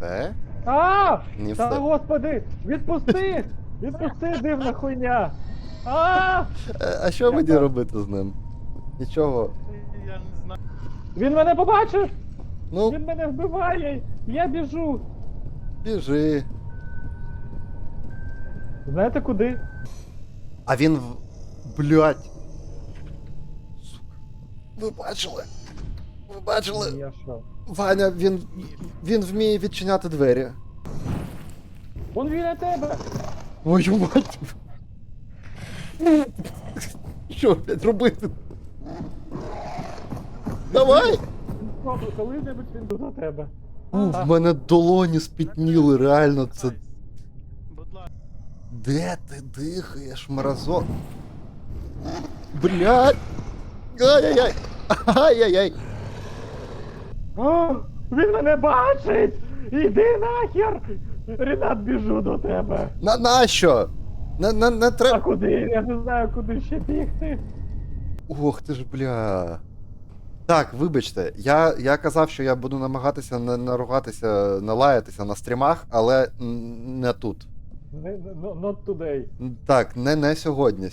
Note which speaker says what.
Speaker 1: Все?
Speaker 2: А!
Speaker 1: Не
Speaker 2: Та
Speaker 1: все.
Speaker 2: господи! Відпусти! Відпусти, дивна хуйня! А!
Speaker 1: Е, А що мені робити з ним? Нічого.
Speaker 3: Я не знаю.
Speaker 2: Він мене побачив!
Speaker 1: Ну,
Speaker 2: Він мене вбиває! Я біжу!
Speaker 1: біжи.
Speaker 2: Знаєте куди?
Speaker 1: А він в. Блять. Сука. Ви бачили? Ви бачили?
Speaker 2: Я що?
Speaker 1: Ваня, він. він вміє відчиняти двері.
Speaker 2: Он біля тебе!
Speaker 1: Твою мать. Що блядь, робити? Давай!
Speaker 2: Коли- Коли-небудь він до тебе.
Speaker 1: У, в мене долоні спітніли, реально це.
Speaker 3: Будь ласка.
Speaker 1: Де ти дихаєш, мразот? Блядь! Ай-яй-яй! Ай-яй-яй!
Speaker 2: А, він мене бачить! Іди нахер! Ренат, біжу до тебе!
Speaker 1: На нащо? На, на, не
Speaker 2: А
Speaker 1: треба.
Speaker 2: куди? Я не знаю, куди ще бігти.
Speaker 1: Ох ти ж бля. Так, вибачте, я, я казав, що я буду намагатися не наругатися, не лаятися на стрімах, але м, не тут.
Speaker 2: Не- не- no- Not today.
Speaker 1: Так, не, не сьогодні.